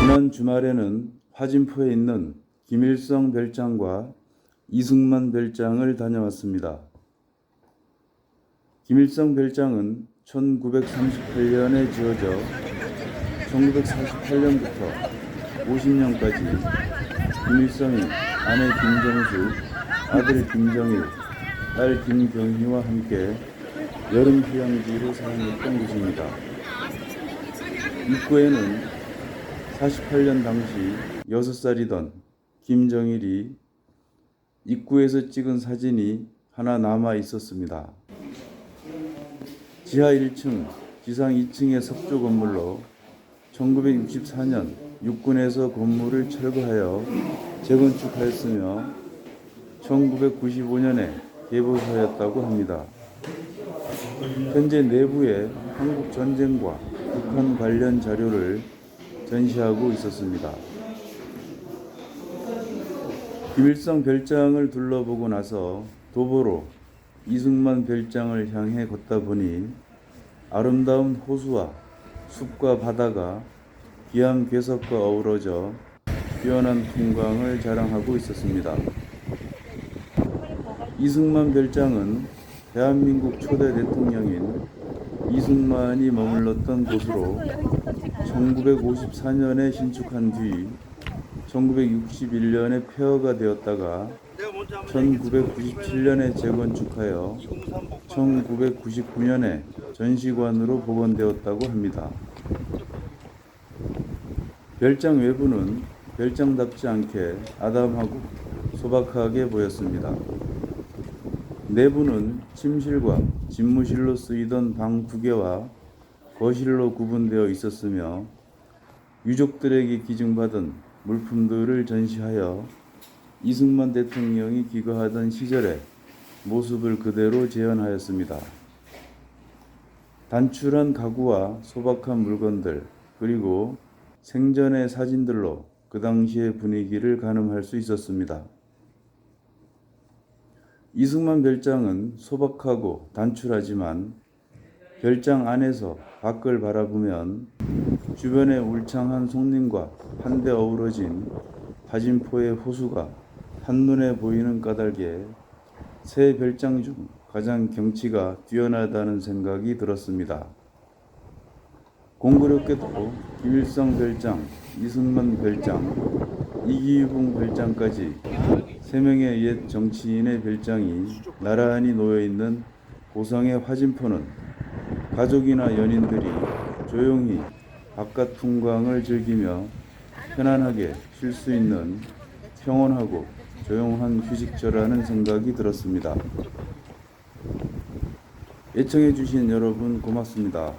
지난 주말에는 화진포에 있는 김일성 별장과 이승만 별장을 다녀왔습니다. 김일성 별장은 1938년에 지어져 1948년부터 50년까지 김일성이 아내 김정수, 아들 김정일, 딸 김경희와 함께 여름 휴양지로 사용했던 곳입니다. 입구에는 48년 당시 6살이던 김정일이 입구에서 찍은 사진이 하나 남아 있었습니다. 지하 1층, 지상 2층의 석조 건물로 1964년 육군에서 건물을 철거하여 재건축하였으며 1995년에 개보소였다고 합니다. 현재 내부에 한국 전쟁과 북한 관련 자료를 전시하고 있었습니다. 김일성 별장을 둘러보고 나서 도보로 이승만 별장을 향해 걷다 보니 아름다운 호수와 숲과 바다가 기암 괴석과 어우러져 뛰어난 풍광을 자랑하고 있었습니다. 이승만 별장은 대한민국 초대 대통령인 이승만이 머물렀던 곳으로 1954년에 신축한 뒤 1961년에 폐허가 되었다가 1997년에 재건축하여 1999년에 전시관으로 복원되었다고 합니다. 별장 외부는 별장답지 않게 아담하고 소박하게 보였습니다. 내부는 침실과 집무실로 쓰이던 방 두 개와 거실로 구분되어 있었으며 유족들에게 기증받은 물품들을 전시하여 이승만 대통령이 귀가하던 시절의 모습을 그대로 재현하였습니다. 단출한 가구와 소박한 물건들 그리고 생전의 사진들로 그 당시의 분위기를 가늠할 수 있었습니다. 이승만 별장은 소박하고 단출하지만 별장 안에서 밖을 바라보면 주변의 울창한 송림과 한데 어우러진 화진포의 호수가 한눈에 보이는 까닭에 새 별장 중 가장 경치가 뛰어나다는 생각이 들었습니다. 공교롭게도 김일성 별장, 이승만 별장, 이기유봉 별장까지 세 명의 옛 정치인의 별장이 나란히 놓여 있는 고성의 화진포는 가족이나 연인들이 조용히 바깥 풍광을 즐기며 편안하게 쉴 수 있는 평온하고 조용한 휴식처라는 생각이 들었습니다. 애청해 주신 여러분 고맙습니다.